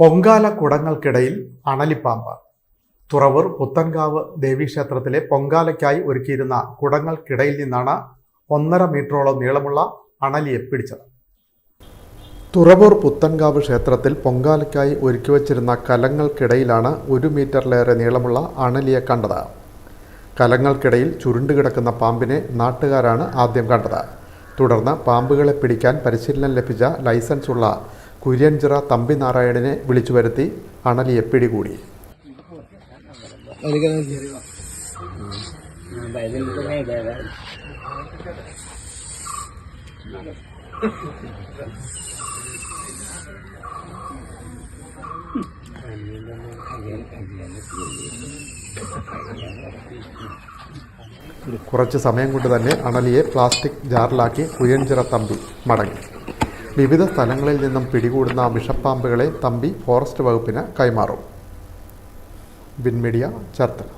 പൊങ്കാല കുടങ്ങൾക്കിടയിൽ അണലിപ്പാമ്പ്. തുറവൂർ പുത്തൻകാവ് ദേവീക്ഷേത്രത്തിലെ പൊങ്കാലയ്ക്കായി ഒരുക്കിയിരുന്ന കുടങ്ങൾക്കിടയിൽ നിന്നാണ് ഒന്നര മീറ്ററോളം നീളമുള്ള അണലിയെ പിടിച്ചത്. തുറവൂർ പുത്തൻകാവ് ക്ഷേത്രത്തിൽ പൊങ്കാലയ്ക്കായി ഒരുക്കി വച്ചിരുന്ന കലങ്ങൾക്കിടയിലാണ് ഒരു മീറ്ററിലേറെ നീളമുള്ള അണലിയെ കണ്ടത്. കലങ്ങൾക്കിടയിൽ ചുരുണ്ടുകിടക്കുന്ന പാമ്പിനെ നാട്ടുകാരാണ് ആദ്യം കണ്ടത്. തുടർന്ന് പാമ്പുകളെ പിടിക്കാൻ പരിശീലനം ലഭിച്ച ലൈസൻസ് ഉള്ള കുര്യൻചിറ തമ്പി നാരായണനെ വിളിച്ചു വരുത്തി അണലിയെ പിടികൂടി കുറച്ച് സമയം കൊണ്ട് തന്നെ അണലിയെ പ്ലാസ്റ്റിക് ജാറിലാക്കി കുയൻചിറ തമ്പി മടങ്ങി. വിവിധ സ്ഥലങ്ങളിൽ നിന്നും പിടികൂടുന്ന വിഷപ്പാമ്പുകളെ തമ്പി ഫോറസ്റ്റ് വകുപ്പിന് കൈമാറും. വിൻമീഡിയ ചേർത്തല.